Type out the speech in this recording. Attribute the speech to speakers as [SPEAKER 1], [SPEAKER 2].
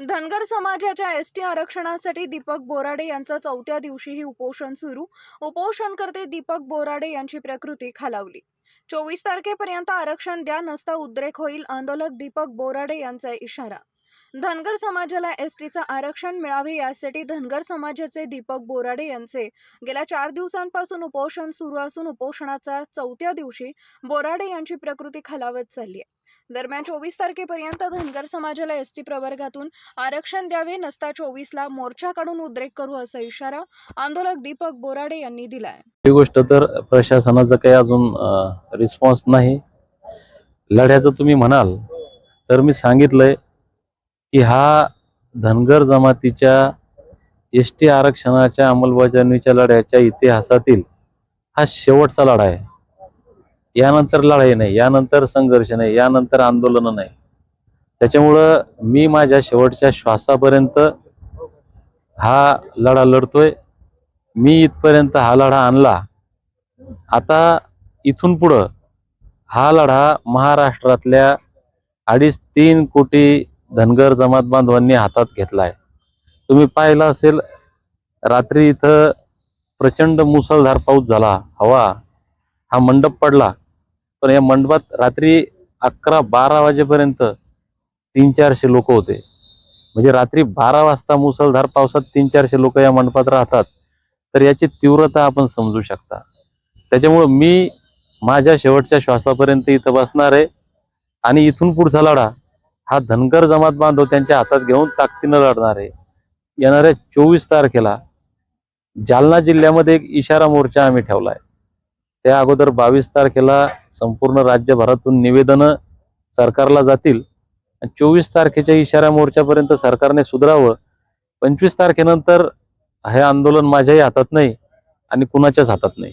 [SPEAKER 1] धनगर समाजाच्या S T आरक्षणासाठी दीपक बोराडे यांचं चौथ्या दिवशीही उपोषण सुरू. उपोषणकर्ते दीपक बोराडे यांची प्रकृती खालावली. चोवीस तारखेपर्यंत आरक्षण द्या नसता उद्रेक होईल आंदोलक दीपक बोराडे यांचा इशारा. धनगर समाजाला एस टीचं आरक्षण मिळावे यासाठी धनगर समाजाचे दीपक बोराडे यांचे गेल्या चार दिवसांपासून उपोषण सुरू असून उपोषणाचा चौथ्या दिवशी बोराडे यांची प्रकृती खालावत चालली आहे. दरम्यान चोवीस तारखेपर्यंत धनगर समाजाला एस टी प्रवर्गातून आरक्षण द्यावे नसता चोवीसला मोर्चा काढून उद्रेक करू असा इशारा आंदोलक दीपक बोराडे यांनी दिलाय.
[SPEAKER 2] ही गोष्ट तर प्रशासनाचा काही अजून रिस्पॉन्स नाही. लढ्याचं तुम्ही म्हणाल तर मी सांगितलंय की हा धनगर जमातीच्या एस टी आरक्षणाच्या अंमलबजावणीच्या लढ्याच्या इतिहासातील हा शेवटचा लढा आहे. यानंतर लढाई नाही यानंतर संघर्ष नाही यानंतर आंदोलन नाही. त्याच्यामुळं मी माझ्या शेवटच्या श्वासापर्यंत हा लढा लढतोय. मी इथपर्यंत हा लढा आणला. आता इथून पुढं हा लढा महाराष्ट्रातल्या अडीच तीन कोटी धनगर जमात बांधवांनी हातात घेतलाय. तुम्ही पाहिलं असेल रात्री इथं प्रचंड मुसळधार पाऊस झाला हवा हा मंडप पडला. पण या मंडपात रात्री अकरा बारा वाजेपर्यंत तीन चारशे लोक होते. म्हणजे रात्री बारा वाजता मुसळधार पावसात तीन चारशे लोक या मंडपात राहतात. तर याची तीव्रता आपण समजू शकता. त्याच्यामुळं मी माझ्या शेवटच्या श्वासापर्यंत इथं बसणार आहे. आणि इथून पुढचा लढा हा धनगर जमात बांधव त्यांच्या हातात घेऊन ताकदीनं लढणार आहे. येणाऱ्या चोवीस तारखेला जालना जिल्ह्यामध्ये एक इशारा मोर्चा आम्ही ठेवलाय. त्या अगोदर बावीस तारखेला संपूर्ण राज्यभरातून निवेदनं सरकारला जातील. चोवीस तारखेच्या इशारा मोर्चापर्यंत सरकारने सुधारावं. पंचवीस तारखेनंतर हे आंदोलन माझ्याही हातात नाही आणि कुणाच्याच हातात नाही.